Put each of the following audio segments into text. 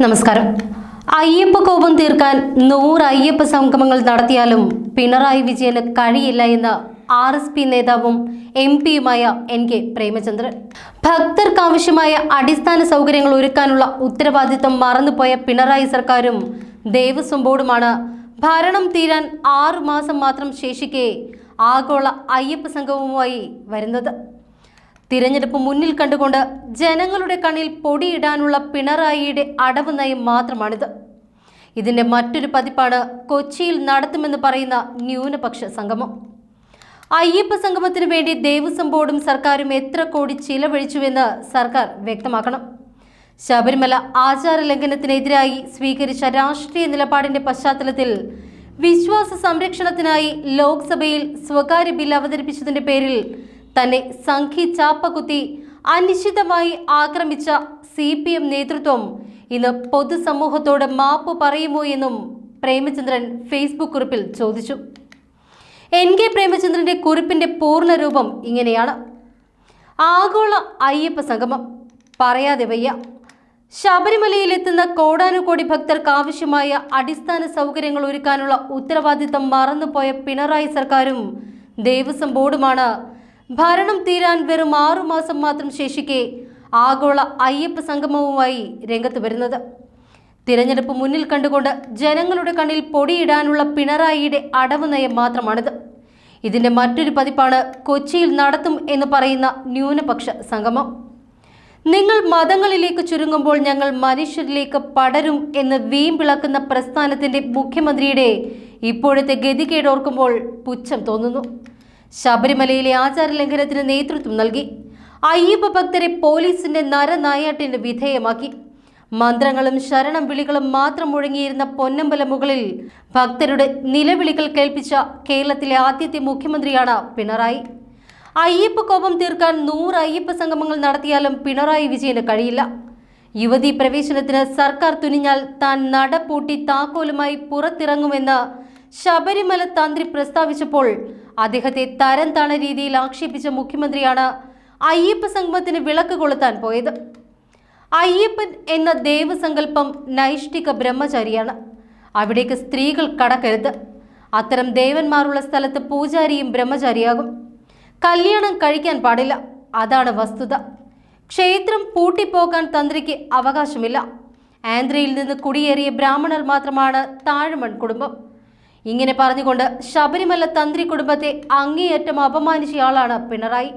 നമസ്കാരം. അയ്യപ്പ കോപം തീർക്കാൻ നൂറ് അയ്യപ്പ സംഗമങ്ങൾ നടത്തിയാലും പിണറായി വിജയന് കഴിയില്ല എന്ന് ആർ എസ് പി നേതാവും എം പിയുമായ എൻ കെ പ്രേമചന്ദ്രൻ. ഭക്തർക്ക് ആവശ്യമായ അടിസ്ഥാന സൗകര്യങ്ങൾ ഒരുക്കാനുള്ള ഉത്തരവാദിത്തം മറന്നുപോയ പിണറായി സർക്കാരും ദേവസ്വം ബോർഡുമാണ്. ഭരണം തീരാൻ ആറു മാസം മാത്രം ശേഷിക്കെ ആഗോള അയ്യപ്പ സംഘവുമായി വരുന്നത്. തിരഞ്ഞെടുപ്പ് മുന്നിൽ കണ്ടുകൊണ്ട് ജനങ്ങളുടെ കണ്ണിൽ പൊടിയിടാനുള്ള പിണറായിയുടെ അടവ് നയം മാത്രമാണിത്. ഇതിന്റെ മറ്റൊരു പതിപ്പാണ് കൊച്ചിയിൽ നടത്തുമെന്ന് പറയുന്ന ന്യൂനപക്ഷ സംഗമം. അയ്യപ്പ സംഗമത്തിന് വേണ്ടി ദേവസ്വം ബോർഡും സർക്കാരും എത്ര കോടി ചിലവഴിച്ചുവെന്ന് സർക്കാർ വ്യക്തമാക്കണം. ശബരിമല ആചാര ലംഘനത്തിനെതിരായി സ്വീകരിച്ച രാഷ്ട്രീയ നിലപാടിന്റെ പശ്ചാത്തലത്തിൽ വിശ്വാസ സംരക്ഷണത്തിനായി ലോക്സഭയിൽ സ്വകാര്യ ബിൽ അവതരിപ്പിച്ചതിന്റെ പേരിൽ തന്നെ സംഘി ചാപ്പകുത്തി അനിശ്ചിതമായി ആക്രമിച്ച സി പി എം നേതൃത്വം. ഇന്ന് പൊതുസമൂഹത്തോട് മാപ്പ് പറയുമോ എന്നും പ്രേമചന്ദ്രൻ ഫേസ്ബുക്ക് കുറിപ്പിൽ ചോദിച്ചു. എൻ കെ പ്രേമചന്ദ്രന്റെ കുറിപ്പിന്റെ പൂർണരൂപം ഇങ്ങനെയാണ്. ആഗോള അയ്യപ്പ സംഗമം. പറയാതെ വയ്യ. ശബരിമലയിലെത്തുന്ന കോടാനുകോടി ഭക്തർക്ക് ആവശ്യമായ അടിസ്ഥാന സൗകര്യങ്ങൾ ഒരുക്കാനുള്ള ഉത്തരവാദിത്തം മറന്നുപോയ പിണറായി സർക്കാരും ദേവസ്വം ബോർഡുമാണ് ഭരണം തീരാൻ വെറും ആറുമാസം മാത്രം ശേഷിക്കെ ആഗോള അയ്യപ്പ സംഗമവുമായി രംഗത്ത് വരുന്നത്. തിരഞ്ഞെടുപ്പ് മുന്നിൽ കണ്ടുകൊണ്ട് ജനങ്ങളുടെ കണ്ണിൽ പൊടിയിടാനുള്ള പിണറായിയുടെ അടവ് നയം മാത്രമാണിത്. ഇതിന്റെ മറ്റൊരു പതിപ്പാണ് കൊച്ചിയിൽ നടത്തും എന്ന് പറയുന്ന ന്യൂനപക്ഷ സംഗമം. നിങ്ങൾ മതങ്ങളിലേക്ക് ചുരുങ്ങുമ്പോൾ ഞങ്ങൾ മനുഷ്യരിലേക്ക് പടരും എന്ന് വീമ്പിളക്കുന്ന പ്രസ്ഥാനത്തിന്റെ മുഖ്യമന്ത്രിയുടെ ഇപ്പോഴത്തെ ഗതികേടോർക്കുമ്പോൾ പുച്ഛം തോന്നുന്നു. ശബരിമലയിലെ ആചാര ലംഘനത്തിന് നേതൃത്വം നൽകി. അയ്യപ്പ ഭക്തരെ പോലീസിന്റെ നരനായാട്ടിന് വിധേയമാക്കി. മന്ത്രങ്ങളും ശരണം വിളികളും മാത്രം മുഴങ്ങിയിരുന്ന പൊന്നമ്പല മുകളിൽ ഭക്തരുടെ നിലവിളികൾ കേൾപ്പിച്ച കേരളത്തിലെ ആദ്യത്തെ മുഖ്യമന്ത്രിയാണ് പിണറായി. അയ്യപ്പ കോപം തീർക്കാൻ നൂറ് അയ്യപ്പ സംഗമങ്ങൾ നടത്തിയാലും പിണറായി വിജയന് കഴിയില്ല. യുവതി പ്രവേശനത്തിന് സർക്കാർ തുനിഞ്ഞാൽ താൻ നടപൂട്ടി താക്കോലുമായി പുറത്തിറങ്ങുമെന്ന് ശബരിമല തന്ത്രി പ്രസ്താവിച്ചപ്പോൾ അദ്ദേഹത്തെ തരം താണ രീതിയിൽ ആക്ഷേപിച്ച മുഖ്യമന്ത്രിയാണ് അയ്യപ്പ സംഗമത്തിന് വിളക്ക് കൊളുത്താൻ പോയത്. അയ്യപ്പൻ എന്ന ദൈവസങ്കല്പം നൈഷ്ഠിക ബ്രഹ്മചാരിയാണ്. അവിടേക്ക് സ്ത്രീകൾ കടക്കരുത്. അത്തരം ദേവന്മാരുള്ള സ്ഥലത്ത് പൂജാരിയും ബ്രഹ്മചാരിയാകും. കല്യാണം കഴിക്കാൻ പാടില്ല. അതാണ് വസ്തുത. ക്ഷേത്രം പൂട്ടിപ്പോകാൻ തന്ത്രിക്ക് അവകാശമില്ല. ആന്ധ്രയിൽ നിന്ന് കുടിയേറിയ ബ്രാഹ്മണർ മാത്രമാണ് താഴ്മൺ കുടുംബം. ഇങ്ങനെ പറഞ്ഞുകൊണ്ട് ശബരിമല തന്ത്രി കുടുംബത്തെ അങ്ങേയറ്റം അപമാനിച്ചയാളാണ് പിണറായി.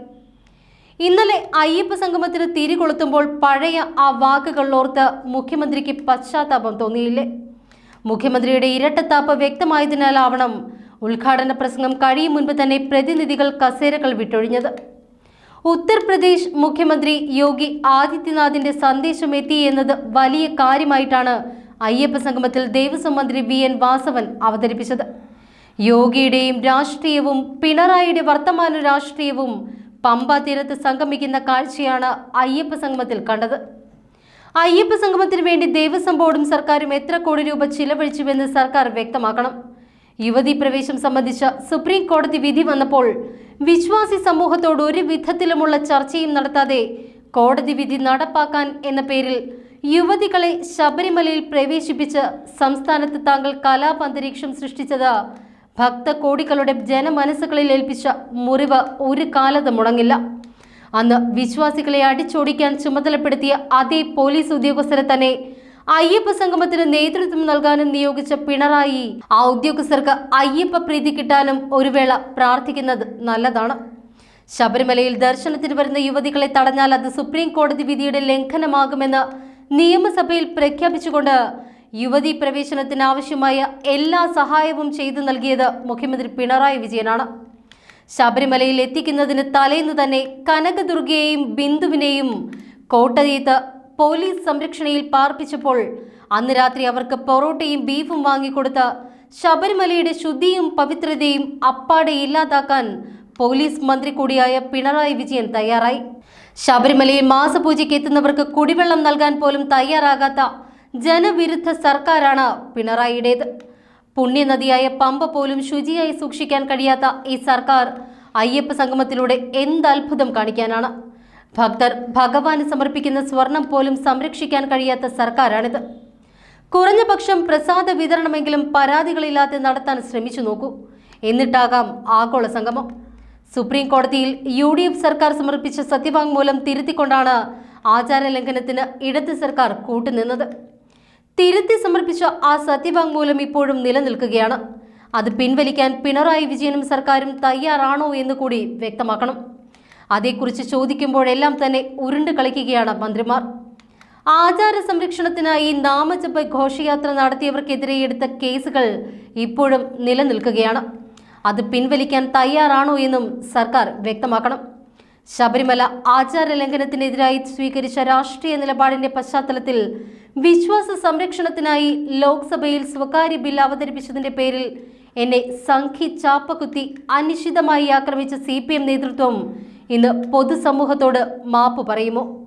ഇന്നലെ അയ്യപ്പ സംഗമത്തിന് തിരി കൊളുത്തുമ്പോൾ പഴയ ആ വാക്കുകൾ ഓർത്ത് മുഖ്യമന്ത്രിക്ക് പശ്ചാത്താപം തോന്നിയില്ലേ? മുഖ്യമന്ത്രിയുടെ ഇരട്ടത്താപ്പ് വ്യക്തമായതിനാലാവണം ഉദ്ഘാടന പ്രസംഗം കഴിയും മുൻപ് തന്നെ പ്രതിനിധികൾ കസേരകൾ വിട്ടൊഴിഞ്ഞത്. ഉത്തർപ്രദേശ് മുഖ്യമന്ത്രി യോഗി ആദിത്യനാഥിന്റെ സന്ദേശം എത്തി എന്നത് വലിയ കാര്യമായിട്ടാണ് അയ്യപ്പ സംഗമത്തിൽ ദേവസ്വം മന്ത്രി വി എൻ വാസവൻ അവതരിപ്പിച്ചത്. യോഗിയുടെയും രാഷ്ട്രീയവും പിണറായിയുടെ വർത്തമാന രാഷ്ട്രീയവും പമ്പ തീരത്ത് സംഗമിക്കുന്ന കാഴ്ചയാണ് അയ്യപ്പ സംഗമത്തിൽ കണ്ടത്. അയ്യപ്പ സംഗമത്തിന് വേണ്ടി ദേവസ്വം ബോർഡും സർക്കാരും എത്ര കോടി രൂപ ചിലവഴിച്ചുവെന്ന് സർക്കാർ വ്യക്തമാക്കണം. യുവതി പ്രവേശം സംബന്ധിച്ച സുപ്രീം കോടതി വിധി വന്നപ്പോൾ വിശ്വാസി സമൂഹത്തോട് ഒരു വിധത്തിലുമുള്ള ചർച്ചയും നടത്താതെ കോടതി വിധി നടപ്പാക്കാൻ എന്ന പേരിൽ യുവതികളെ ശബരിമലയിൽ പ്രവേശിപ്പിച്ച് സംസ്ഥാനത്ത് താങ്കൾ കലാപന്തരീക്ഷം സൃഷ്ടിച്ചത് ഭക്തകോടികളുടെ ജനമനസ്സുകളിൽ ഏൽപ്പിച്ച മുറിവ് ഒരു കാലത്ത് മുടങ്ങില്ല. അന്ന് വിശ്വാസികളെ അടിച്ചോടിക്കാൻ ചുമതലപ്പെടുത്തിയ അതേ പോലീസ് ഉദ്യോഗസ്ഥരെ തന്നെ അയ്യപ്പ സംഗമത്തിന് നേതൃത്വം നൽകാനും നിയോഗിച്ച പിണറായി ആ ഉദ്യോഗസ്ഥർക്ക് അയ്യപ്പ പ്രീതി കിട്ടാനും ഒരു വേള പ്രാർത്ഥിക്കുന്നത് നല്ലതാണ്. ശബരിമലയിൽ ദർശനത്തിന് വരുന്ന യുവതികളെ തടഞ്ഞാൽ അത് സുപ്രീം കോടതി വിധിയുടെ ലംഘനമാകുമെന്ന് നിയമസഭയിൽ പ്രഖ്യാപിച്ചുകൊണ്ട് യുവതി പ്രവേശനത്തിന് ആവശ്യമായ എല്ലാ സഹായവും ചെയ്തു നൽകിയത് മുഖ്യമന്ത്രി പിണറായി വിജയനാണ്. ശബരിമലയിൽ എത്തിക്കുന്നതിന് തലേന്ന് തന്നെ കനകദുർഗയെയും ബിന്ദുവിനെയും കോട്ടയത്ത് പോലീസ് സംരക്ഷണയിൽ പാർപ്പിച്ചപ്പോൾ അന്ന് രാത്രി അവർക്ക് പൊറോട്ടയും ബീഫും വാങ്ങിക്കൊടുത്ത് ശബരിമലയുടെ ശുദ്ധിയും പവിത്രതയും അപ്പാടെ ഇല്ലാതാക്കാൻ പോലീസ് മന്ത്രി കൂടിയായ പിണറായി വിജയൻ തയ്യാറായി. ശബരിമലയിൽ മാസപൂജയ്ക്ക് എത്തുന്നവർക്ക് കുടിവെള്ളം നൽകാൻ പോലും തയ്യാറാകാത്ത ജനവിരുദ്ധ സർക്കാരാണ് പിണറായിയുടേത്. പുണ്യനദിയായ പമ്പ പോലും ശുചിയായി സൂക്ഷിക്കാൻ കഴിയാത്ത ഈ സർക്കാർ അയ്യപ്പ സംഗമത്തിലൂടെ എന്ത് അത്ഭുതം കാണിക്കാനാണ്? ഭക്തർ ഭഗവാന് സമർപ്പിക്കുന്ന സ്വർണം പോലും സംരക്ഷിക്കാൻ കഴിയാത്ത സർക്കാരാണിത്. കുറഞ്ഞ പക്ഷം പ്രസാദ വിതരണമെങ്കിലും പരാതികളില്ലാതെ നടത്താൻ ശ്രമിച്ചു നോക്കൂ. എന്നിട്ടാകാം ആഗോള സംഗമം. സുപ്രീം കോടതിയിൽ യു ഡി എഫ് സർക്കാർ സമർപ്പിച്ച സത്യവാങ്മൂലം തിരുത്തിക്കൊണ്ടാണ് ആചാര ലംഘനത്തിന് ഇടത് സർക്കാർ കൂട്ടുനിന്നത്. തിരുത്തി സമർപ്പിച്ച ആ സത്യവാങ്മൂലം ഇപ്പോഴും നിലനിൽക്കുകയാണ്. അത് പിൻവലിക്കാൻ പിണറായി വിജയനും സർക്കാരും തയ്യാറാണോ എന്ന് കൂടി വ്യക്തമാക്കണം. അതേക്കുറിച്ച് ചോദിക്കുമ്പോഴെല്ലാം തന്നെ ഉരുണ്ട് കളിക്കുകയാണ് മന്ത്രിമാർ. ആചാര സംരക്ഷണത്തിനായി നാമജപ ഘോഷയാത്ര നടത്തിയവർക്കെതിരെ എടുത്ത കേസുകൾ ഇപ്പോഴും നിലനിൽക്കുകയാണ്. അത് പിൻവലിക്കാൻ തയ്യാറാണോ എന്നും സർക്കാർ വ്യക്തമാക്കണം. ശബരിമല ആചാര ലംഘനത്തിനെതിരായി സ്വീകരിച്ച രാഷ്ട്രീയ നിലപാടിന്റെ പശ്ചാത്തലത്തിൽ വിശ്വാസ സംരക്ഷണത്തിനായി ലോക്സഭയിൽ സ്വകാര്യ ബിൽ അവതരിപ്പിച്ചതിന്റെ പേരിൽ എന്നെ സംഘി ചാപ്പകുത്തി അനിശ്ചിതമായി ആക്രമിച്ച സി നേതൃത്വം ഇന്ന് പൊതുസമൂഹത്തോട് മാപ്പ് പറയുമോ?